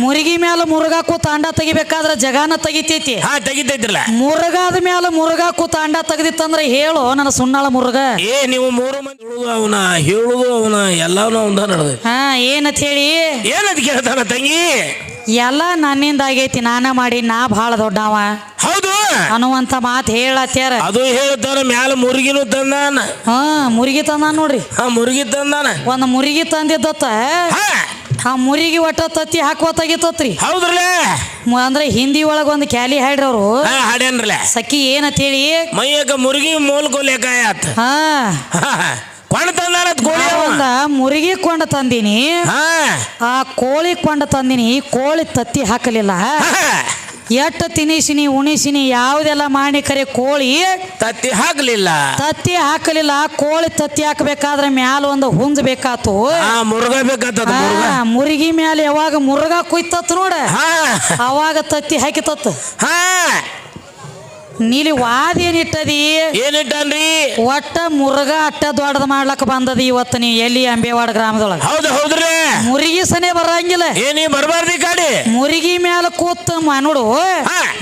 ಮುರುಗಿ ಮ್ಯಾಲ ಮುರುಗಾ ತಾಂಡ ಅಂಡ ತೆಗಿಬೇಕಾದ್ರ ಜಗಾನ ತೆಗಿತೈತಿ. ಹಾ ತೆಗಿತೈತ್ರಲ್ಲ. ಮುರುಗಾದ ಮ್ಯಾಲ ಮುರುಗಾ ತಾಂಡ ತೆಗ್ದಿತ್ತಂದ್ರ ಹೇಳು ನನ್ನ ಸುಣ್ಣಾಳ ಮುರುಗ. ಏ ನೀವು ಮೂರು ಮಂದಿ ಅವನ ಹೇಳುದು ಅವನ ಎಲ್ಲಾನು ಅವಂದ ನಡೆದ ಹಾ ಏನತ್ ಹೇಳಿ? ಏನಂತ ಕೇಳ್ತಾನ ತಂಗಿ? ಎಲ್ಲ ನನ್ನಿಂದ ಆಗೈತಿ ನಾನ ಮಾಡಿ ನಾ ಬಹಳ ದೊಡ್ಡವ. ಹೌದು. ಅನ್ನುವಂತ ಮಾತು ಹೇಳತ್ಯಾರ. ಅದು ಹೇಳ್ತಾರ ಮ್ಯಾಲ ಮುರುಗಿನೂ ತಂದಾನ. ಹಾ ಮುರುಗಿ ತಂದಾನ ನೋಡ್ರಿ. ಹಾ ಮುರುಗಿ ತಂದಾನ. ಒಂದ್ ಮುರುಗಿ ತಂದಿದ್ದತ್ತ. ಆ ಮುರಿಗೆ ಒಟ್ಟ ತತ್ತಿ ಹಾಕುವತ್ತಾಗಿತ್ತತ್ರಿ ಹೌದ್ರಲ್ಲ? ಮ- ಅಂದ್ರೆ ಹಿಂದಿ ಒಳಗ ಒಂದು ಕ್ಯಾಲಿ ಹಾಡ್ರಿ ಅವರು ಹಾಡೇನ್ರಲ್ಲ ಸಖಿ ಏನಂತ ಹೇಳಿ ಮೈಯಾಗ ಮುರುಗಿ ಮೋಲ್ ಕೊಲೆಕಾಯ ಆತ ಹಾ. ಕೊಂಡ ತಂದಾನ ಕೋಳಿ. ಒಂದ ಮುರುಗಿ ಕೊಂಡ ತಂದಿನಿ. ಆ ಕೋಳಿ ಕೊಂಡ ತಂದಿನಿ ಕೋಳಿ ತತ್ತಿ ಹಾಕಲಿಲ್ಲ. ಎಟ್ಟ ತಿನಿಸಿನಿ ಉಣಿಸಿನಿ ಯಾವುದೆಲ್ಲ ಮಾಡಿ ಕರೆ ಕೋಳಿ ತತ್ತಿ ಹಾಕಲಿಲ್ಲ. ತತ್ತಿ ಹಾಕಲಿಲ್ಲ ಕೋಳಿ ತತ್ತಿ ಹಾಕಬೇಕಾದ್ರೆ ಮ್ಯಾಲ ಒಂದು ಹುಂಜ್ ಬೇಕಾತು. ಮುರುಗ ಮ್ಯಾಲ ಯಾವಾಗ ಮುರುಗ ಕುಯ್ತತ್ ನೋಡ. ಹಾ. ಅವಾಗ ತತ್ತಿ ಹಾಕಿತತ್. ಹಾ. ನೀಲಿ ವಾದ ಏನಿಟ್ಟದಿ ಏನಿಟ್ಟನ್ರಿ ಒಟ್ಟ ಮುರುಗ ಅಟ್ಟ ದೊಡ್ಡದ ಮಾಡ್ಲಕ್ ಬಂದದ ಇವತ್ತು ನೀ ಎಲ್ಲಿ ಅಂಬೇವಾಡ ಗ್ರಾಮದೊಳಗ? ಹೌದು ಹೌದ್ರಿ. ಮುರುಗಿ ಸನೆ ಬರಂಗಿಲ್ಲ. ಏನಿ ಬರಬಾರ್ದಿ ಗಾಡಿ ಮುರುಗಿ ಮ್ಯಾಲ ಕೂತ್ ನೋಡು.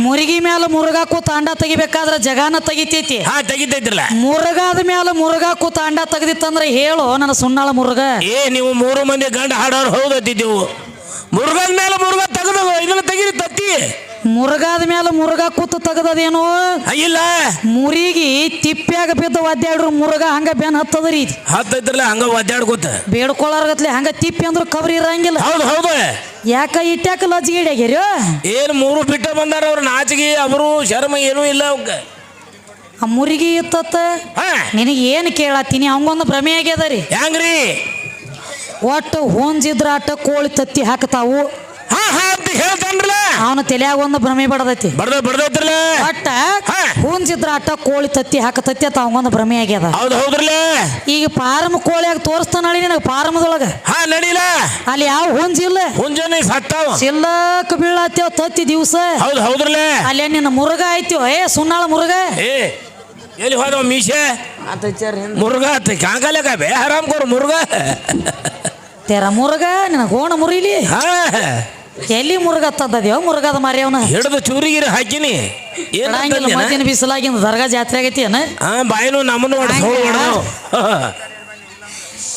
ಮುರುಗಿ ಮ್ಯಾಲ ಮುರುಗ ಕೂತ ಅಂಡ ತೆಗಿಬೇಕಾದ್ರ ಜಗಾನ ತೆಗಿತೈತಿ. ಹಾ ತೆಗಿತೈತ್ರಲ್ಲ. ಮುರುಗಾದ ಮ್ಯಾಲ ಮುರುಗ ಕೂತ ಅಂಡ ತೆಗ್ದಿತ್ತಂದ್ರ ಹೇಳು ನನ್ನ ಸುಣ್ಣಾಳ ಮುರುಗ ಏ ನೀವು ಮೂರು ಮಂದಿ ಗಂಡ ಹಾಡೋರು ಹೌದತ್ತಿದ್ದೆವು ಮುರುಗದ ಮೇಲೆ ಮುರುಗ ತೆಗೆದು ಇದನ್ನ ತೆಗಿರಿ ತತ್ತಿ. ಮುರುಗಾದ ಮೇಲೆ ಮುರುಗ ಕೂತು ತೆಗದೇನು ಇಲ್ಲ. ಮುರಿಗಿ ತಿಪ್ಪ್ಯಾಗ ಬಿದ್ದು ಒದ್ದಾಡ್ರು ಮುರುಗ ಹಂಗ ಬೆನ್ ಹತ್ತದ್ರಿ ಹತ್ತೈತ್ರಲ್ಲ ಹಂಗ ಒದ್ದಾಡ್ಕೋತ. ಬೇಡ್ಕೊಳ್ಳಾರ್ಗತ್ಲೆ ಹಂಗ ತಿಪ್ಪಿ ಅಂದ್ರ ಕಬ್ರಿ ಇರಂಗಿಲ್ಲ. ಹೌದು ಹೌದು. ಯಾಕ ಇಟ್ಯಾಕ ಲಜ್ಜಿಗೆ ಏನ್ ಮೂರು ಬಿಟ್ಟ ಬಂದಾರ ಅವ್ರ ನಾಚಿಗೆ ಅವರು ಶರ್ಮ ಏನೂ ಇಲ್ಲ ಅವಕ್ಕ ಆ ಮುರಿಗಿ ಇತ್ತತ್ತ? ನಿನಗೆ ಏನು ಕೇಳತ್ತೀನಿ ಅವಂಗೊಂದು ಭ್ರಮೆ ಆಗ್ಯದ ರೀ. ಹೆಂಗ್ರಿ ಒಟ್ಟು ಹೊಂಜಿದ್ರ ಆಟ ಕೋಳಿ ತತ್ತಿ ಹಾಕ್ತಾವು. ಹಾ ಹಾ ಅಂತ ಹೇಳ್ತಾನ್ರಲ್ಲ. ಅವನ ತಲೆಯಾಗ ಒಂದು ಭ್ರಮೆ ಬಡದೈತಿ. ಬಡ್ದ ಬರ್ದೈತ್ರಲ್ಲ. ಒಟ್ಟ ಹಾ. ಅಟ್ಟ ಕೋಳಿ ತತ್ತಿ ಹಾಕತತ್ತಿ ಅಂತ ಅವಂಗೊಂದು ಭ್ರಮೆ ಆಗ್ಯದ. ಹೌದು ಹೌದ್ರಲ್ಲ. ಈಗ ಪಾರಮ್ ಕೋಳಿಯಾಗ ತೋರಿಸ್ತಾನಳಿ ನಿನಗೆ ಪಾರಮದೊಳಗ. ಹಾ ನಡೀಲ. ಅಲ್ಲಿ ಯಾವ ಹುಂಜಿಲ್ಲ ಮುಂಜಾನೆ ಸತ್ತಾವ. ಸಿಲ್ಲಕ್ ಬೀಳತ್ತೇವ್ ತತ್ತಿ ದಿವಸ. ಹೌದು ಹೌದ್ರಲ್ಲ. ಅಲ್ಲಿ ನಿನ್ನ ಮುರುಗ ಐತಿವ ಏ ಸುನ್ನಾಳ ಮುರುಗ ಏ ಎಲ್ಲಿ ಹೋದ. ಮೀಸೆ ಮುರುಗ ಆತ ಕಾಂಗಾಲಕ ಬೇ ಹರಾಮ್ ಕೊರು ಮುರುಗ ತೆರ ಮುರುಗ ನಿನ್ನ ಗೋಣ ಮುರಿಲಿ. ಹಾ. ಎಲ್ಲಿ ಮುರುಗ ತಂದದ್ಯೋ ಮುರುಗದ ಮಾರಿ ಅವನ? ಹಿಡಿದು ಚೂರಿಗಿರಿ ಹಾಕಿನಿ. ಏನ್? ಬಿಸಿಲಾಗಿಂದ ದರ್ಗಾ ಜಾತ್ರೆ ಆಗೈತಿ ಏನ ಬಾಯಿನೂ ಬಾಯಿನು ನಮ್ಮನ್ನು.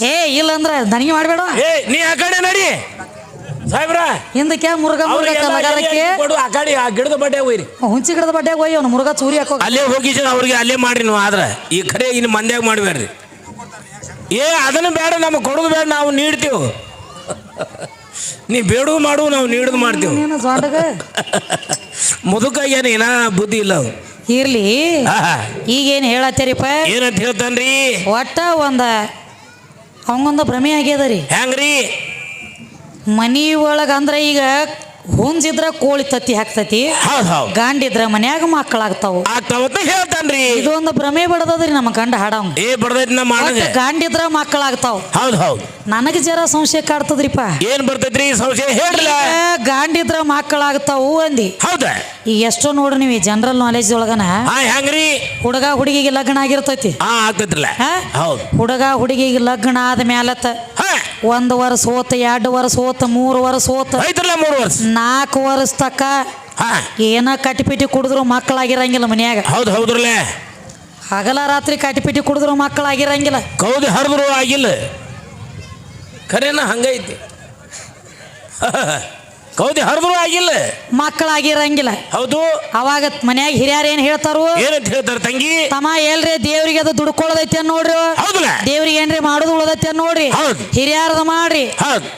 ಏ ಇಲ್ಲ ಅಂದ್ರೆ ನನಗೆ ಮಾಡಬೇಡ. ಏ ನೀ ಆ ಕಡೆ ನಡಿ. ಸಾಹೇಬ್ರ ಹಿಂದಕ್ಕೆ ಮುರುಗ ಮುರುಗ ಕಲಾಗಾರಕ್ಕೆ ಆ ಕಡೆ ಆ ಗಿಡದ ಬಡ್ಡೆ ಹೋಯ್ರಿ ಹುಂಚಿ ಗಿಡದ ಬಡ್ಡೆ ಹೋಗಿ ಅವನು ಮುರುಗ ಚೂರಿ ಹಾಕೋ ಅಲ್ಲೇ ಹೋಗಿ ಅವ್ರಿಗೆ ಅಲ್ಲೇ ಮಾಡ್ರಿ ನೀವು ಆದ್ರೆ. ಈ ಕಡೆ ಇನ್ನು ಮಂದ್ಯಾಗ ಮಾಡ್ಬೇಡ್ರಿ. ಏ ಅದನ್ನು ಬೇಡ ನಮಗೆ ಕೊಡೋದು ಬೇಡ ನಾವು ನೀಡ್ತೀವಿ. ನೀ ಬೇಡು ಮಾಡು ನಾವು ನೀಡದು ಮಾಡ್ತೀವಿ. ನೀನು ಜೊಂಡಗ ಮುದುಕಾಗ್ಯಾನ ಏನ ಬುದ್ಧಿ ಇಲ್ಲ ಅವ್. ಇರ್ಲಿ. ಈಗ ಈಗೇನು ಹೇಳತ್ತೀರಿಪ್ಪ? ಏನಂತ ಹೇಳ್ತಾನ್ರಿ? ಒಟ್ಟ ಒಂದ ಅವಂಗೊಂದು ಭ್ರಮೆ ಆಗ್ಯದ ರೀ. ಹೆಂಗ್ರಿ? ಮನಿ ಒಳಗ ಅಂದ್ರ ಈಗ ಹುಂಜಿದ್ರ ಕೋಳಿ ತತ್ತಿ ಹಾಕ್ತತಿ. ಹೌದ್ ಹೌದ್. ಗಾಂಡಿದ್ರ ಮನ್ಯಾಗ ಮಕ್ಕಳಾಗ್ತಾವು. ಆಗ್ತಾವತ್ತ ಹೇಳ್ತಾನ್ರಿ. ಇದು ಒಂದು ಭ್ರಮೆ ಬಡದದ್ರಿ ನಮ್ಮ ಗಂಡ ಹಾಡವ್ ಏ ನಮ್ಮ ಗಾಂಡಿದ್ರ ಮಕ್ಕಳಾಗ್ತಾವ. ಹೌದ್ ಹೌದು. ನನಗೆ ಜರ ಸಂಶಯ ಕಾಡ್ತದ್ರಿಪ್ಪ ಏನ್ ಬರ್ತೈತ್ರಿ ಸಂಶಯ? ಹೇಳ್ರಲ್ಲ. ಈಗ ಗಾಂಡಿದ್ರ ಮಕ್ಕಳಾಗ್ತಾವು ಅಂದಿ. ಹೌದ. ಈಗ ಎಷ್ಟೋ ನೋಡ್ರಿ ನೀವು ಜನರಲ್ ನಾಲೆಜ್ ಒಳಗನ. ಹೆಂಗ್ರಿ? ಹುಡುಗ ಹುಡುಗಿಗೆ ಲಗ್ನ ಆಗಿರ್ತೈತಿ. ಹಾ ಆಗ್ತೈತ್ರಲ್ಲ. ಹಾ? ಹುಡುಗ ಹುಡುಗಿಗೆ ಲಗ್ನ ಆದ ಮ್ಯಾಲತ್ತ ಒಂದ್ ವರ್ಷ ಹೋತ ಎರಡು ವರ್ಷ ಹೋತ ಮೂರು ವರ್ಷ ಹೋತ. ಐತ್ರಲ್ಲ ಮೂರು ವರ್ಷ. ನಾಲ್ಕು ವರ್ಷ ತಕ್ಕ ಏನ ಕಟ್ಟಿಪಿಟಿ ಕುಡಿದ್ರು ಮಕ್ಕಳಾಗಿರಂಗಿಲ್ಲ ಮನ್ಯಾಗ. ಹೌದು ಹೌದ್ರಲ್ಲ? ಹಗಲ ರಾತ್ರಿ ಕಟ್ಟಿಪಿಟಿ ಕುಡಿದ್ರು ಮಕ್ಕಳಾಗಿರಂಗಿಲ್ಲ. ಕೌದಿ ಹರಿದ್ರು ಆಗಿಲ್ಲ. ಖರೇನ ಹಂಗೈತಿ. ಕೌದಿ ಹರಿದ್ರು ಆಗಿಲ್ಲ. ಮಕ್ಕಳಾಗಿರಂಗಿಲ್ಲ. ಹೌದು. ಅವಾಗ ಮನ್ಯಾಗ ಹಿರಿಯರ್ ಏನ್ ಹೇಳ್ತಾರು? ಏನಂತ ಹೇಳ್ತಾರ ತಂಗಿ? ತಮ್ಮ ಎಲ್ರಿ ದೇವ್ರಿಗೆ ಅದು ದುಡ್ಕೊಳ್ಳೋದೈತಿ ನೋಡ್ರಿ. ಹೌದಲ್ಲ ದೇವ್ರಿಗೆ ಏನ್ರಿ ಮಾಡೋದು? ಅನ್ ನೋಡ್ರಿ. ಹಿರಿಯರ್ದ ಮಾಡ್ರಿ.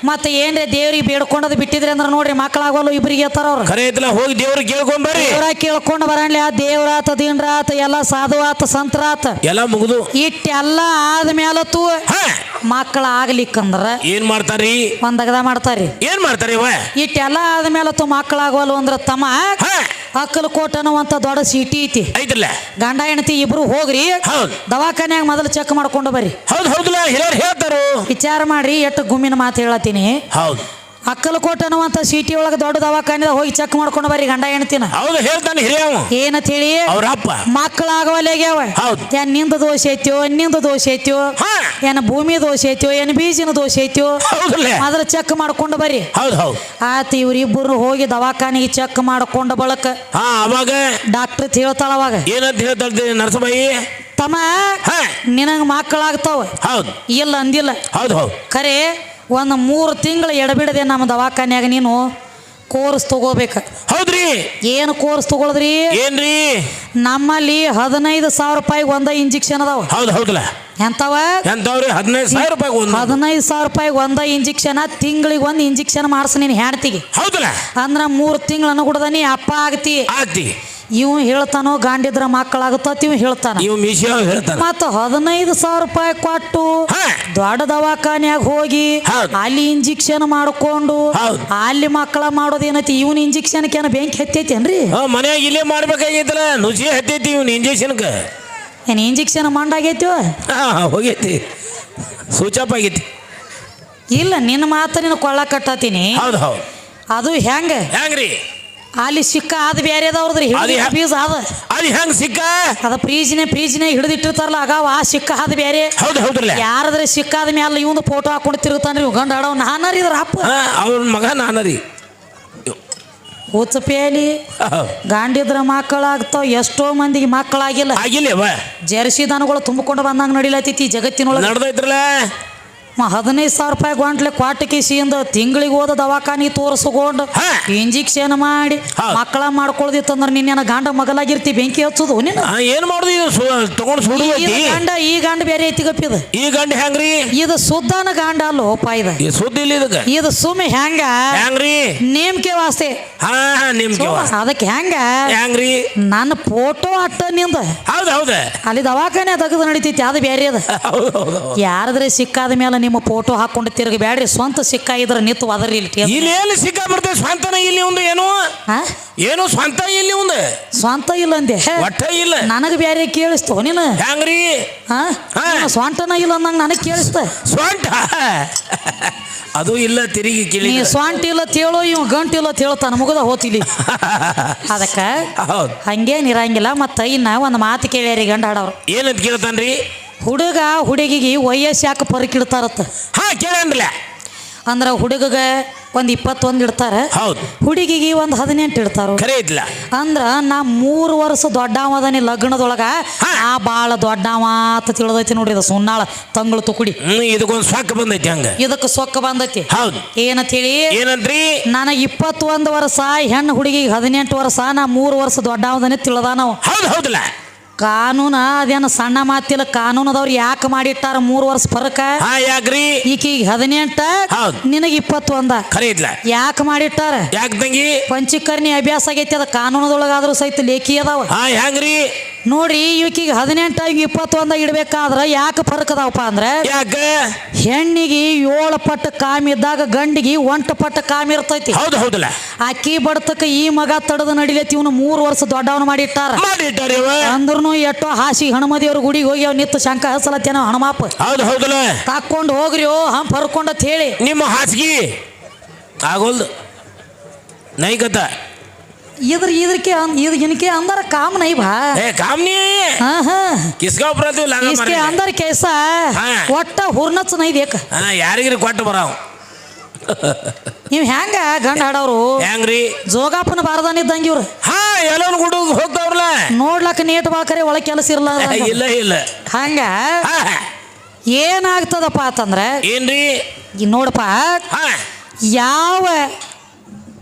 ಮತ್ತೆ ಏನ್ರಿ ದೇವ್ರಿಗೆ ಬೇಡ್ಕೊಂಡದ್ ಬಿಟ್ಟಿದ್ರಿ ಅಂದ್ರ ನೋಡ್ರಿ ಮಕ್ಕಳಾಗಲ್ಲ ಇಬ್ರಿಗೆ ಹೇಳ್ತಾರ ಅವ್ರು. ಐತಲ್ಲ ಹೋಗಿ ದೇವ್ರಿಗೆ ಕೇಳ್ಕೊಂಬರ್ರಿ ದೇವ್ರ ಕೇಳ್ಕೊಂಡು ಬರಣ್ಲಿ ಆ ದೇವ್ರಾತ ದೀನ್ರಾತ ಎಲ್ಲ ಸಾಧು ಆತ ಸಂತ್ರಾತ ಎಲ್ಲ ಮುಗಿದು. ಇಟ್ಟೆಲ್ಲ ಆದ್ಮೇಲತ್ತು ತೂ ಮಕ್ಕಳ ಆಗ್ಲಿಕ್ಕಂದ್ರ ಏನ್ ಮಾಡ್ತಾರಿ ಒಂದ್ ಅಗದ ಮಾಡ್ತಾರಿ ಏನ್ ಮಾಡ್ತಾರಿ ಇಟ್ಟೆಲ್ಲ ಆದ್ಮೇಲತ್ತು ಮಕ್ಕಳಾಗವಲ್ಲು ಅಂದ್ರ ತಮ್ಮ ಹಾ. ಅಕ್ಕಲ ಕೋಟ ಅನ್ನುವಂತ ದೊಡ್ಡ ಸಿಟಿ ಐತಿ. ಐತಿಲ್ಲ ಗಂಡ ಹೆಂಡತಿ ಇಬ್ರು ಹೋಗ್ರಿ. ದವಾಖಾನ್ಯಾಗ ಮೊದಲು ಚೆಕ್ ಮಾಡ್ಕೊಂಡು ಬರ್ರಿ. ಹೌದು ಹೌದಲ್ಲ ಹಿರಿಯರ್ ಹೇಳ್ತಾರು ವಿಚಾರ ಮಾಡ್ರಿ ಎಷ್ಟು ಗುಮ್ಮಿನ ಮಾತು ಹೇಳತ್ತೀನಿ. ಹೌದು. ಅಕ್ಕಲಕೋಟ ಅನ್ನುವಂತ ಸಿಟಿ ಒಳಗೆ ದೊಡ್ಡ ದವಾಖಾನೆ ಹೋಗಿ ಚೆಕ್ ಮಾಡ್ಕೊಂಡು ಬರ್ರಿ ಗಂಡ ಹೆಣ್ತಿನ. ಹೌದು ಹೇಳ್ತಾನೆ ಹಿರಿಯವ. ಏನಂತ ಹೇಳಿ ಅವ್ರ ಅಪ್ಪ. ಮಕ್ಕಳಾಗವಲ್ಲೇಗ್ಯಾವ ಹೌದು. ಏನ್ನಿಂದ ದೋಷ ಐತ್ಯೋ ನಿಂದ ದೋಷ ಐತ್ಯೋ ಹಾ. ಏನ್ ಭೂಮಿ ದೋಷ ಐತ್ಯೋ ಏನ್ ಬೀಜಿನ ದೋಷ ಐತ್ಯೋ ಹೌದಲ್ಲ. ಅದ್ರ ಚೆಕ್ ಮಾಡ್ಕೊಂಡು ಬರ್ರಿ. ಹೌದು ಹೌದು. ಆತ ಇವ್ರಿಬ್ಬರು ಹೋಗಿ ದವಾಖಾನೆಗೆ ಚೆಕ್ ಮಾಡ್ಕೊಂಡ ಬಳಕ. ಹಾ ಅವಾಗ ಡಾಕ್ಟರ್ ಹೇಳ್ತಾಳ ಅವಾಗ. ಏನಂತ ಹೇಳ್ತಾಳ್ತೀನಿ ನರಸಬಾಯಿ? ತಮ್ಮ ನಿನಗ ಮಕ್ಕಳಾಗ್ತಾವ. ಹೌದು. ಇಲ್ಲ ಅಂದಿಲ್ಲ. ಹೌದು ಹೌದು. ಖರೆ ಒಂದು ಮೂರು ತಿಂಗಳು ಎಡಬಿಡದೆ ನಮ್ಮ ದವಾಖಾನ್ಯಾಗ ನೀನು ಕೋರ್ಸ್ ತಗೋಬೇಕು. ಹೌದ್ರಿ. ಏನು ಕೋರ್ಸ್ ತಗೊಳದ್ರಿ? ಏನ್ರಿ? ನಮ್ಮಲ್ಲಿ ಹದಿನೈದು ಸಾವಿರ ರೂಪಾಯಿ ಒಂದ ಇಂಜೆಕ್ಷನ್ ಅದಾವ. ಹೌದು ಹೌದಲ್ಲ. ಎಂತವ? ಎಂತವ್ರಿ? ಹದಿನೈದು ಸಾವಿರ ರೂಪಾಯಿ ಒಂದು. ಹದಿನೈದು ಸಾವಿರ ಒಂದ ಇಂಜೆಕ್ಷನ್ ತಿಂಗಳಿಗೆ ಒಂದು ಇಂಜೆಕ್ಷನ್ ಮಾಡಿಸ್ ನೀನು ಹೆಣ್ತಿಗೆ ಹೌದಲ್ಲ. ಅಂದ್ರ ಮೂರು ತಿಂಗಳು ಅನುಗುಡದ ನೀ ಅಪ್ಪ ಆಗ್ತಿ. ಆಗ್ತಿ. ಇವ್ ಹೇಳ್ತಾನೋ ಗಾಂಡಿದ್ರ ಮಕ್ಕಳಾಗುತ್ತೋ ಇವ್ ಹೇಳ್ತಾನ. ಇವ್ ಮಿಶಿ ಹೇಳ್ತಾನ. ಮತ್ತ ಹದಿನೈದು ಸಾವಿರ ರೂಪಾಯಿ ಕೊಟ್ಟು ದೊಡ್ಡ ದವಾಖಾನ್ಯಾಗ ಹೋಗಿ ಅಲ್ಲಿ ಇಂಜೆಕ್ಷನ್ ಮಾಡ್ಕೊಂಡು ಅಲ್ಲಿ ಮಕ್ಕಳ ಮಾಡೋದೇನೈತಿ ಇವನ್ ಇಂಜೆಕ್ಷನ್ ಕೇನ ಬೆಂಕಿ ಹತ್ತೈತೇನ್ರಿ? ಮನ್ಯಾಗ ಇಲ್ಲೇ ಮಾಡ್ಬೇಕಾಗೈತಲ್ಲ ನುಸಿ ಹತ್ತೈತಿ ಇವನ್ ಇಂಜೆಕ್ಷನ್ಕ ಏನ್ ಇಂಜೆಕ್ಷನ್ ಮಾಡಾಗೈತಿ ಹೋಗೈತಿ. ಸೂಚಪ್ ಆಗೈತಿ. ಇಲ್ಲ ನಿನ್ನ ಮಾತ್ರ ನಿನ್ನ ಕೊಳ್ಳ ಕಟ್ಟತೀನಿ ಹೌದು ಹೌದು. ಅದು ಹೆಂಗ? ಹೆಂಗ್ರಿ? ಅಲ್ಲಿ ಸಿಕ್ಕ ಅದು ಬೇರೆ ಅದಾವ್ರದ್ರಿ ಅದು ಹ್ಯಾ- ಬೀಸ್ ಅದ ಅದು ಹೆಂಗ್ ಸಿಕ್ಕ? ಅದ ಪ್ರೀಜಿನೇ ಪ್ರೀಜಿನೇ ಹಿಡಿದಿಟ್ಟಿರ್ತಾರಲ್ಲ ಆಗಾವ ಆ ಸಿಕ್ಕ ಅದು ಬೇರೆ ಹೌದು ಹೌದ್ರಲ್ಲ. ಯಾರದ್ರ ಸಿಕ್ಕಾದ ಮ್ಯಾಲ ಇವಂದು ಫೋಟೋ ಹಾಕೊಂಡು ತಿರುಗ್ತಾನ್ರಿ ಇವ್ ಗಂಡ ಆಡವ್ ನಾನರಿ ಇದ್ರ ಅಪ್ಪ. ಹಾ ಅವ್ರ ಮಗ ನಾನ ರೀ ಹುಚ್ಚಪೇಲಿ ಗಾಂಡಿದ್ರ ಮಕ್ಕಳಾಗ್ತಾವ ಎಷ್ಟೋ ಮಂದಿಗೆ ಮಕ್ಕಳಾಗಿಲ್ಲ. ಆಗಿಲ್ಲವ? ಜರ್ಸಿ ದನಗಳು ತುಂಬಿಕೊಂಡು ಬಂದಂಗ ನಡಿಲತ್ತೈತಿ ಈ ಜಗತ್ತಿನೊಳಗೆ. ನಡ್ದೈತ್ರಲ್ಲ ಹದಿನೈದು ಸಾವಿರ ರೂಪಾಯಿ ಗೊಂಟ್ಲೆ ಕ್ವಾಟ ಕಿಸಿಯಿಂದ ತಿಂಗಳಿಗೆ ಹೋದ ದವಾಖಾನಿ ತೋರಿಸ್ಕೊಂಡು. ಇಂಜೆಕ್ಷನ್ ಮಾಡಿ. ಮಕ್ಕಳ ಮಾಡ್ಕೊಳ್ದಿತ್ತಂದ್ರೆ ನಿನ್ನ ಗಂಡ ಮಗಲಾಗಿರ್ತಿ ಬೆಂಕಿ ಹಚ್ಚೋದು ನೀನು ಏನ್ ಮಾಡುದು ತಗೊಂಡ್ ಸುಡು ಗಂಡ ಈ ಗಂಡ ಬೇರೆ ಐತಿ ಗಪ್ಪಿದ ಈ ಗಂಡ ಹೆಂಗ್ರಿ ಇದು ಸುದ್ದಾನ ಗಂಡ ಅಲ್ಲ ಇದ. ಸುದ್ದಿ ಇಲ್ಲ ಇದಕ್ಕ? ಇದು ಸುಮ್ ಹೆಂಗ ಹೆಂಗ್ರಿ ನೇಮ್ಕೆ ವಾಸ್ತೆ. ಅದಕ್ಕೆ ಹೆಂಗ ಹೆಂಗ್ರಿ ನನ್ನ ಫೋಟೋ ಅಟ್ಟ ನಿಂದ. ಹೌದು ಹೌದ. ಅಲ್ಲಿ ದವಾಖಾನೆ ತೆಗೆದು ನಡಿತೈತಿ ಅದು ಬೇರೆ ಅದ. ಯಾರದ್ರೆ ಸಿಕ್ಕಾದ ಮೇಲೆ ನಿಮ್ಮ ಫೋಟೋ ಹಾಕೊಂಡು ತಿರುಗಿ ಬ್ಯಾಡ್ರಿ ಸ್ವಂತ ಸಿಕ್ಕ ಇದ್ರ ನಿಂತು ಅದರಿ ಇಲ್ಲಿ ಟೇಬಲ್. ಇಲ್ಲಿ ಎಲ್ಲಿ ಸಿಕ್ಕ ಬರ್ತೇವೆ ಸ್ವಂತನ ಇಲ್ಲಿ ಒಂದು ಏನು? ಆ? ಏನು ಸ್ವಂತ ಇಲ್ಲಿ ಒಂದು ಸ್ವಂತ ಇಲ್ಲ ಅಂದೆ. ಒಟ್ಟ ಇಲ್ಲ. ನನಗೆ ಬೇರೆ ಕೇಳಿಸ್ತು ನೀನು? ಹೆಂಗ್ರಿ ಹಾ ಹಾ. ನೀನು ಸ್ವಂತನ ಇಲ್ಲ ಅಂದಂಗ ನನಗೆ ಕೇಳಿಸ್ತ. ಸ್ವಂತ? ಅದು ಇಲ್ಲ ತಿರುಗಿ ನೀ ಕಿಳಿ ಸ್ವಂಟ ಇಲ್ಲ ತೇಳೋ ಇವ್ ಗಂಟು ಇಲ್ಲ ತೇಳ್ತಾನ ಮುಗದ ಹೋತಿಲಿ. ಅದಕ್ಕ ಹೌದು. ಹಂಗೇನ್ ಇರಂಗಿಲ್ಲ ಮತ್ತ ಇನ್ನ ಒಂದು ಮಾತು ಕೇಳ್ಯಾರಿ ಗಂಡ ಆಡವ್ರು ಏನಂತ ಕೇಳ್ತಾನ್ರಿ? ಹುಡುಗ ಹುಡುಗಿಗೆ ವಯಸ್ಸು ಯಾಕೆ ಪರಕಿಡ್ತಾರತ್ತ ಹಾ ಅಂದ್ರೆ ಹುಡುಗಗೆ ಒಂದು ಇಪ್ಪತ್ತೊಂದು ಇಡ್ತಾರೆ. ಹೌದು. ಹುಡುಗಿಗೆ ಒಂದು ಹದಿನೆಂಟು ಇಡ್ತಾರ. ಖರೆ ಇದ್ಲ. ಅಂದ್ರ ನಾ ಮೂರು ವರ್ಷ ದೊಡ್ಡವದನಿ ಲಗ್ನದೊಳಗ. ಆ ಬಾಳ ದೊಡ್ಡವ ಅಂತ ತಿಳಿದೈತಿ ನೋಡ್ರಿ ಇದು ಸುನ್ನಾಳ ತಂಗಳು ತುಕುಡಿ. ಹ್ಮ್ ಇದಕ್ಕೊಂದು ಸಾಕು ಬಂದೈತಿ ಹಂಗ. ಇದಕ್ಕೆ ಸೊಕ್ಕ ಬಂದೈತಿ. ಹೌದು. ಏನಂತ ಹೇಳಿ ಏನಂತ್ರಿ ನನಗೆ ಇಪ್ಪತ್ತೊಂದು ವರ್ಷ ಹೆಣ್ಣು ಹುಡುಗಿಗೆ ಹದಿನೆಂಟು ವರ್ಷ ನಾ ಮೂರು ವರ್ಷ ದೊಡ್ಡವದನೆ ತಿಳಿದ ನಾವು ಹೌದು ಹೌದಲ್ಲ ಕಾನೂನ ಅದೇನು ಸಣ್ಣ ಮಾತಿಲ್ಲ ಕಾನೂನದವ್ರು ಯಾಕೆ ಮಾಡಿಟ್ಟಾರ ಮೂರು ವರ್ಷ ಫರಕ ಯಾಕ್ರಿ ಈಕಿಗೆ ಹದಿನೆಂಟ ಹೌದು. ನಿನಗೆ ಇಪ್ಪತ್ತೊಂದ. ಯಾಕೆ ಮಾಡಿಟ್ಟಾರ? ಯಾಕೆ ತಂಗಿ? ಪಂಚೀಕರ್ಣಿ ಅಭ್ಯಾಸ ಆಗೈತಿ ಅದ ಕಾನೂನದೊಳಗಾದ್ರೂ ಸಹಿತ ಲೇಖಿ ಅದಾವ. ಹೆಂಗ್ರಿ ನೋಡ್ರಿ ಇವಕಿಗೆ ಹದಿನೆಂಟ ಇಪ್ಪತ್ತೊಂದ ಇಡ್ಬೇಕಾದ್ರೆ ಯಾಕೆ ಫರ್ಕ್ ಅದಾವಪ್ಪ ಅಂದ್ರೆ ಯಾಕ? ಹೆಣ್ಣಿಗೆ ಏಳು ಪಟ್ಟು ಕಾಮ್ ಇದ್ದಾಗ ಗಂಡಿಗೆ ಒಂಟು ಪಟ್ಟು ಕಾಮ್ ಇರ್ತೈತಿ. ಹೌದು ಹೌದಲ್ಲ. ಅಕ್ಕಿ ಬಡತಕ್ಕ ಈ ಮಗ ತಡದ ನಡಿಲೈತಿ ಇವನು ಮೂರು ವರ್ಷ ದೊಡ್ಡವನ ಮಾಡಿಟ್ಟಾರ. ಅಂದ್ರೂ ಎಷ್ಟೋ ಹಾಸಿ ಹನುಮದಿಯವ್ರ ಗುಡಿಗೆ ಹೋಗಿ ಅವ್ ನಿತ್ತು ಶಂಕ ಹಸಲತ್ತೇನೋ ಹನುಮಾಪ ಹೌದು ಹೌದಲ್ಲ. ತಾಕೊಂಡು ಹೋಗ್ರಿ ಓ ಹಂ ಹರ್ಕೊಂಡತ್ ಹೇಳಿ ನಿಮ್ಮ ಹಾಸಿಗೆ. ಆಗೋಲ್ದು. ನೈಗತ ಇದ್ರ ಇದ್ರಕ್ಕೆ ಅನ್- ಇದ್ ಇನ್ಕೆ ಅಂದರ ಕಾಮ್ ನೈ ಭಾ ಏ ಕಾಮ್ನಿ. ಹಾ ಹಾ ಕಿಸ್ಕಾವ್ ಪ್ರತಿ ಲಂಗ ಇಸ್ಕೆ ಅಂದರ ಕೇಸ ಹಾ. ಒಟ್ಟ ಹುರ್ನಚ್ ನೈ ದೇಕ ಹಾ ಯಾರಿಗಿರಿ ಕೊಟ್ಟು ಬರಾವ್? ನೀವು ಹೆಂಗ ಗಂಡ ಹಾಡವ್ರು ಹೆಂಗ್ರಿ? ಜೋಗಾಪನ ಬಾರದಾನ ಇದ್ದಂಗ ಇವ್ರು. ಹಾ ಎಲ್ಲೋನ್ ಗುಡು ಹೋಗ್ತಾವ್ರಲ್ಲ. ನೋಡ್ಲಕ್ಕ ನೀಟ್ ಬಾಕರೆ ಒಳಗೆ ಕೆಲಸ ಇರಲ್ಲ ಇಲ್ಲ ಇಲ್ಲ. ಹಂಗ? ಹಾ. ಏನಾಗ್ತದಪ್ಪ ಅಂತಂದ್ರೆ ಏನ್ರಿ? ಈ ನೋಡಪ್ಪ ಹಾ. ಯಾವ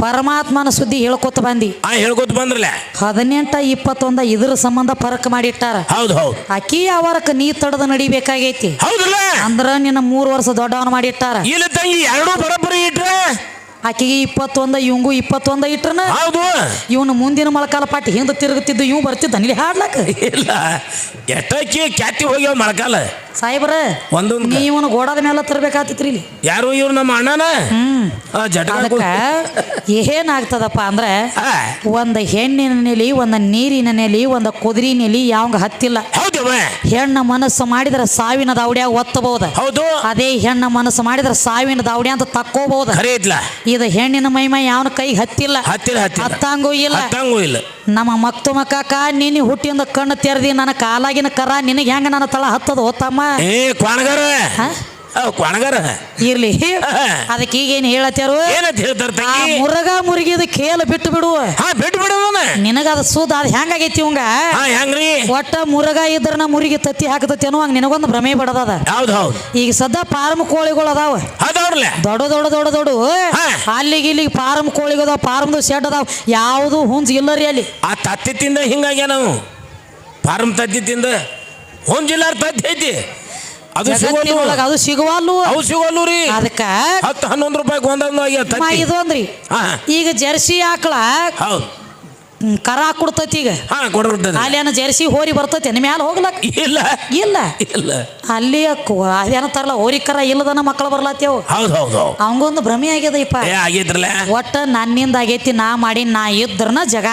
ಪರಮಾತ್ಮನ ಸುದ್ದಿ ಹೇಳ್ಕೊತ ಬಂದಿ. ಆ ಹೇಳ್ಕೊತ ಬಂದ್ರಲ್ಲ? ಹದಿನೆಂಟ ಇಪ್ಪತ್ತೊಂದ ಇದ್ರ ಸಂಬಂಧ ಫರಕ್ ಮಾಡಿಟ್ಟಾರ. ಹೌದು ಹೌದು. ಅಕ್ಕಿ ಅವರಕ್ಕೆ ನೀ ತಡದ ನಡಿಬೇಕಾಗೈತಿ. ಹೌದಲ್ಲ? ಅಂದ್ರ ನಿನ್ನ ಮೂರು ವರ್ಷ ದೊಡ್ಡವನ್ ಮಾಡಿಟ್ಟಾರ. ಇಲ್ಲ ತಂಗಿ ಎರಡೂ ಬರೋಬ್ಬರಿ ಇಟ್ರ? ಆಕೆಗೆ ಇಪ್ಪತ್ತೊಂದ ಇವಂಗೂ ಇಪ್ಪತ್ತೊಂದ ಇಟ್ರನ? ಹೌದು. ಇವನು ಮುಂದಿನ ಮೊಳಕಾಲ ಪಾಟಿ ಹಿಂದೆ ತಿರುಗುತ್ತಿದ್ದು ಇವ್ ಬರ್ತಿದ್ದ ಇಲ್ಲಿ ಹಾಡ್ಲಕ್ಕ? ಇಲ್ಲ. ಎಟ್ಟಕ್ಕೆ ಕ್ಯಾತಿ ಹೋಗ್ಯಾವ ಮೊಳಕಾಲ? ಸಾಹೇಬ್ರ ಒಂದೊಂದು ನೀವನು ಗೋಡಾದ ಮೇಲೆ ತರಬೇಕಾತಿತ್ರಿ ಇಲ್ಲಿ. ಯಾರು ಇವ್ರು ನಮ್ಮ ಅಣ್ಣನ? ಹ್ಮ್. ಆ ಜಟ ಅದಕ್ಕ ಏನಾಗ್ತದಪ್ಪ ಅಂದ್ರೆ ಒಂದ್ ಹೆಣ್ಣಿನ ನೆಲಿ ಒಂದ ನೀರಿನ ನೆಲಿ ಒಂದ ಕುದುರಿ ನೆಲಿ ಯಾವಂಗ ಹತ್ತಿಲ್ಲ. ಹೆಣ್ಣ ಮನಸ್ಸು ಮಾಡಿದ್ರೆ ಸಾವಿನ ದಾವಡ್ಯಾಗ ಒತ್ತಬಹುದು. ಹೌದು. ಅದೇ ಹೆಣ್ಣ ಮನಸ್ಸು ಮಾಡಿದ್ರೆ ಸಾವಿನ ದಾವಡಿ ಅಂತ ತಕ್ಕೋಬಹುದು. ಇದು ಹೆಣ್ಣಿನ ಮೈಮೈ ಯಾವನ ಕೈ ಹತ್ತಿಲ್ಲ. ಹತ್ತಂಗೂ ಇಲ್ಲ. ಇಲ್ಲ. ನಮ್ಮ ಮಕ್ತು ಮಕ್ಕ ನೀನು ಹುಟ್ಟಿಂದ ಕಣ್ಣು ತೆರೆದಿ ನನ್ನ ಕಾಲಾಗಿನ ಕರ ನಿನಗೆ ಹೆಂಗ ನನ್ನ ತಳ ಹತ್ತದ ಹೋತಮ್ಮ ಕ್ವಾಣಗಾರ. ಇರ್ಲಿ. ಅದಕ್ಕೆ ಈಗೇನು ಹೇಳತ್ಯಾರು? ಏನಂತ ಹೇಳ್ತಾರ ತಂಗಿ? ಮುರುಗ ಮುರುಗಿದ ಕೇಳ ಬಿಟ್ಟು ಬಿಡು. ಹಾ ಬಿಟ್ಟು ಬಿಡೋಣ ನಿನಗ ಅದು ಸೂದ ಅದು ಹೆಂಗಾಗೈತಿ ಇವಂಗ? ಹಾ ಹೆಂಗ್ರಿ? ಒಟ್ಟ ಮುರಗ ಇದ್ರ ನಾ ಮುರುಗಿ ತತ್ತಿ ಹಾಕತತಿ ಅನ್ನೋ ಹಂಗ ನಿನಗೊಂದು ಭ್ರಮೆ ಬಡದದ. ಹೌದು ಹೌದು. ಈಗ ಸದ್ದ ಫಾರ್ಮ್ ಕೋಳಿಗಳು ಅದಾವ. ಹೌದವ್ರಲ್ಲ ದೊಡ್ಡ ದೊಡ್ಡ ದೊಡ್ಡ ದೊಡ್ಡ. ಅಲ್ಲಿಗೆ ಇಲ್ಲಿಗೆ ಫಾರ್ಮ್ ಕೋಳಿಗದ ಅದಾವ ಫಾರ್ಮ್ದು ಶೆಡ್ ಅದಾವ. ಯಾವುದು ಹುಂಜ್ ಇಲ್ಲರಿ ಅಲ್ಲಿ. ಆ ತತ್ತಿ ತಿಂದ ಹಿಂಗಾಗ್ಯ ನಾವು ಫಾರ್ಮ್ ತತ್ತಿ ತಿಂದ ಹೊಂಜಿಲ್ಲಾರ ತತ್ತಿ ಐತಿ. ಅದು ಜಗತ್ತಿನೊಳಗ ಅದು ಸಿಗುವಲ್ಲು. ಅವು ಸಿಗೋಲ್ಲು ರೀ. ಅದಕ್ಕ ಹತ್ತು ಹನ್ನೊಂದು ರೂಪಾಯಿ ಒಂದೊಂದು ಆಗ್ಯ ಮಾ ತತ್ತಿ. ಇದು ಅಂದ್ರಿ ಹಾ. ಈಗ ಜರ್ಸಿ ಆಕಳ ಹೌದು. ಕರ ಕೊಡ್ತೈತಿ ಈಗ. ಹಾ ಕೊಡ್ಬಿಡ್ತದೆ. ಅಲ್ಲೇನ ಜರ್ಸಿ ಹೋರಿ ಬರ್ತೈತಿ ನಿಮ್ಮ ಮ್ಯಾಲ ಹೋಗ್ಲಕ್ ಇಲ್ಲ. ಇಲ್ಲ. ಇಲ್ಲ. ಅಲ್ಲಿ ಅದೇನ ತರಲ್ಲ ಹೋರಿ ಕರ ಇಲ್ಲದನ ಮಕ್ಕಳು ಬರ್ಲಾತ್ಯವು ಹೌದು ಹೌದು ಹೌದು. ಅವಂಗೊಂದು ಭ್ರಮೆ ಆಗ್ಯದ ಇಪ್ಪ ಏ ಆಗಿದ್ರಲ್ಲ? ಒಟ್ಟ ನನ್ನಿಂದ ಆಗೈತಿ ನಾ ಮಾಡಿ ನಾ ಇದ್ರನ ಜಗ.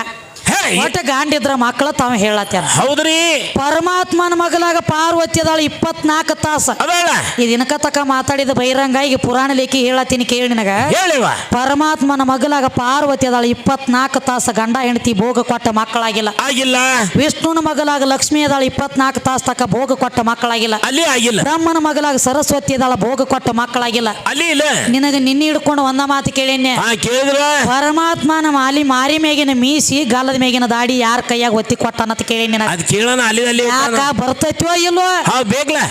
ಒಟ್ಟ ಗಾಂಡಿದ್ರ ಮಕ್ಕಳ ತಾವ ಹೇಳತ್ಯಾರ. ಹೌದ್ರಿ. ಪರಮಾತ್ಮನ ಮಗಲಾಗ ಪಾರ್ವತಿ ಅದಾಳ ಇಪ್ಪತ್ನಾಲ್ಕು ತಾಸ. ಅದಲ್ಲ ಈ ದಿನಕ ತಕ ಮಾತಾಡಿದ ಬಹಿರಂಗ ಈಗ ಪುರಾಣ ಲೇಖಿ ಹೇಳತ್ತೀನಿ ಕೇಳಿ ನಿನಗ. ಹೇಳಿವ ಪರಮಾತ್ಮನ ಮಗಲಾಗ ಪಾರ್ವತಿ ಅದಾಳ ಇಪ್ಪತ್ನಾಲ್ಕು ತಾಸ ಗಂಡ ಹೆಂಡತಿ ಭೋಗ ಕೊಟ್ಟ ಮಕ್ಕಳಾಗಿಲ್ಲ. ಆಗಿಲ್ಲ. ವಿಷ್ಣುನ ಮಗಲಾಗ ಲಕ್ಷ್ಮಿ ಅದಾಳ ಇಪ್ಪತ್ನಾಲ್ಕು ತಾಸ ತಕ ಭೋಗ ಕೊಟ್ಟ ಮಕ್ಕಳಾಗಿಲ್ಲ. ಅಲ್ಲಿ ಆಗಿಲ್ಲ. ಬ್ರಹ್ಮನ ಮಗಲಾಗ ಸರಸ್ವತಿ ಅದಾಳ ಭೋಗ ಕೊಟ್ಟ ಮಕ್ಕಳಾಗಿಲ್ಲ. ಅಲ್ಲಿ ಇಲ್ಲ. ನಿನಗ ನಿನ್ನೆ ಹಿಡ್ಕೊಂಡು ಒಂದ ಮಾತು ಕೇಳಿನ್ಯ ಕೇಳಿದ್ರ. ಪರಮಾತ್ಮನ ಮಾಲಿ ಮಾರಿ ಮೇಗಿನ ಮೀಸಿ ಗಾಲದ ಮೇಗಿನ ದಾಡಿ ಯಾರ ಕೈಯಾಗ ಒತ್ತಿ ಕೊಟ್ಟ ಅನ್ನತ್ ಕೇಳಿ ನಿನಗ. ಅದ್ ಕೇಳೋಣ ಅಲ್ಲಿ ಅಲ್ಲಿ ಯಾಕ ಬರ್ತೈತೋ ಇಲ್ವೋ ಹಾ ಬಂದ್ರೆ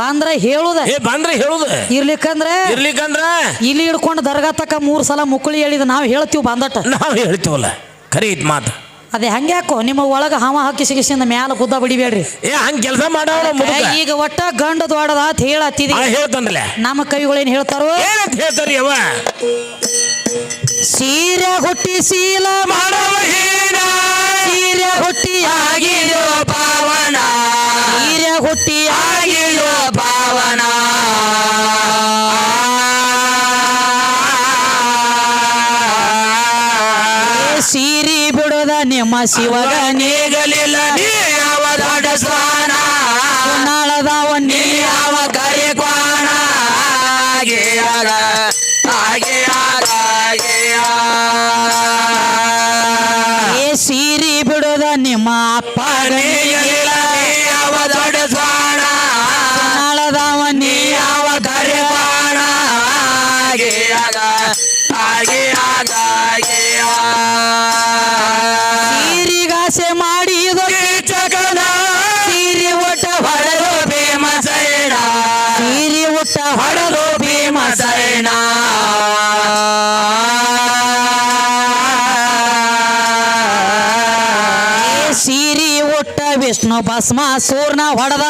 ಬಂದ್ರ ಹೇಳುದ. ಏ ಬಂದ್ರೆ ಹೇಳುದು. ಇರ್ಲಿಕ್ಕಂದ್ರ? ಇರ್ಲಿಕ್ಕಂದ್ರ? ಇಲ್ಲಿ ಹಿಡ್ಕೊಂಡು ದರ್ಗಾ ತಕ ಮೂರ್ ಸಲ ಮುಕ್ಕಳಿ ಹೇಳಿದ ನಾವು ಹೇಳ್ತೀವಿ ಬಂದಟ ನಾವು ಹೇಳ್ತೀವಲ್ಲ ಕರಿ ಇದ್ ಮಾತು. ಅದೇ ಹಂಗ್ಯಾಕೋ ನಿಮ್ಮ ಒಳಗ ಹಾವ ಹಕ್ಕಿ ಸಿಗಿಸಿಂದ ಮ್ಯಾಲ ಗುದ್ದ ಬಿಡಿಬೇಡ್ರಿ. ಏ ಹಂಗ ಕೆಲಸ ಮಾಡೋ ಮುದುಕ. ಈಗ ಒಟ್ಟ ಗಂಡ ದೊಡ್ಡದ ಅಂತ ಹೇಳತ್ತಿದಿ. ಹೇಳ್ತಾನಲ್ಲ ನಮ್ಮ ಕವಿಗಳೇನ್ ಹೇಳ್ತಾರೋ? ಏನಂತ ಹೇಳ್ತಾರಿ ಅವ? ಸೀರೆ ಹುಟ್ಟಿ ಶೀಲ ಮಾಡವ ಹೀನ ಸೀರೆ ಹುಟ್ಟಿ ಆಗಿರೋ ಪಾವನ ಸೀರೆ ಹುಟ್ಟಿ ಆಗಿರೋ ಪಾವನ ಸೀರಿ ಬಿಡದ ನಿಮ್ಮ ಶಿವಗ ನೀಗಲಿಲ್ಲ ನೀ ಯಾವ ದೊಡ್ಡ ಸ್ವಾನ ನಾಳದವ ನೀ ಯಾವ ಆಗ ಹೊಡೆದ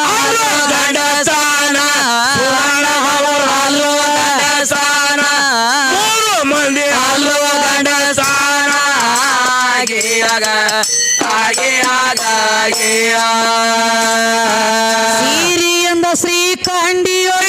ಸೀರಿಯಿಂದ ಶ್ರೀಕಂಡಿಯೋ ಸೀರಿಯೋಳು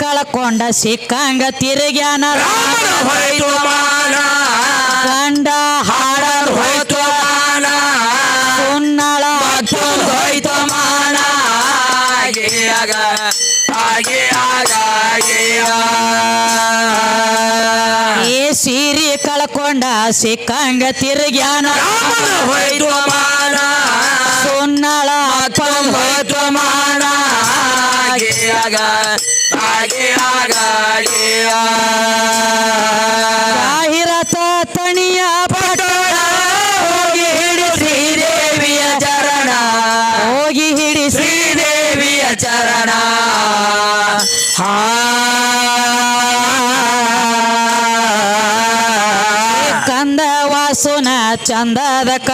ಕಳ್ಕೊಂಡ ಸಿಕ್ಕಂಗ ತಿರುಗ್ಯಾನ ಗಂಡ ಹಾಡರ್ ಹೋಯ್ತು ಸುನ್ನಳ ಹೋಯ್ತು ಮಾನ. ಏ ಸೀರಿ ಕಳ್ಕೊಂಡ ಸಿಕ್ಕಂಗ ತಿರುಗ್ಯಾನ ಹೋಯ್ತು ಮಾನ. ಸುನ್ನಳ ಹೋಯ್ತು ಮಾನ. ಜಾಹಿರತ ತಣಿಯ ಪಟಣ ಹೋಗಿ ಹಿಡಿ ಶ್ರೀದೇವಿಯ ಚರಣ. ಹೋಗಿ ಹಿಡಿಸಿ ಶ್ರೀದೇವಿಯ ಚರಣ. ಕಂದ ವಾಸುನ ಚಂದದ ಕವಿಗಳು